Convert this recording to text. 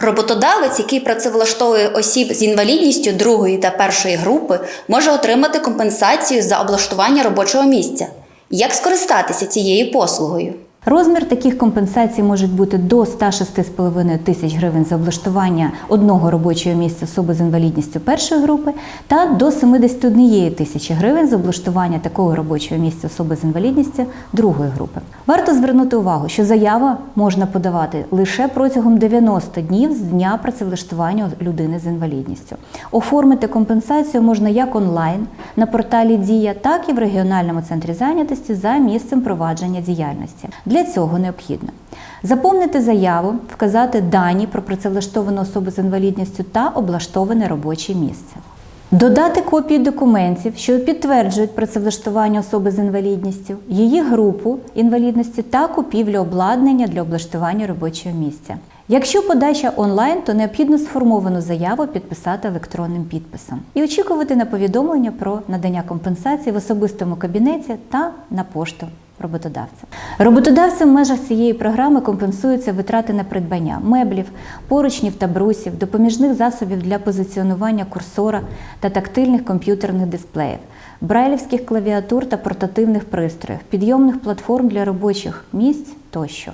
Роботодавець, який працевлаштовує осіб з інвалідністю другої та першої групи, може отримати компенсацію за облаштування робочого місця. Як скористатися цією послугою? Розмір таких компенсацій може бути до 106,5 тисяч гривень за облаштування одного робочого місця особи з інвалідністю першої групи та до 71 тисячі гривень за облаштування такого робочого місця особи з інвалідністю другої групи. Варто звернути увагу, що заява можна подавати лише протягом 90 днів з дня працевлаштування людини з інвалідністю. Оформити компенсацію можна як онлайн на порталі Дія, так і в регіональному центрі зайнятості за місцем провадження діяльності. Для цього необхідно заповнити заяву, вказати дані про працевлаштовану особу з інвалідністю та облаштоване робоче місце. Додати копії документів, що підтверджують працевлаштування особи з інвалідністю, її групу інвалідності та купівлю обладнання для облаштування робочого місця. Якщо подача онлайн, то необхідно сформовану заяву підписати електронним підписом і очікувати на повідомлення про надання компенсації в особистому кабінеті та на пошту роботодавця. Роботодавцям в межах цієї програми компенсуються витрати на придбання меблів, поручнів та брусів, допоміжних засобів для позиціонування курсора та тактильних комп'ютерних дисплеїв, брайлівських клавіатур та портативних пристроїв, підйомних платформ для робочих місць тощо.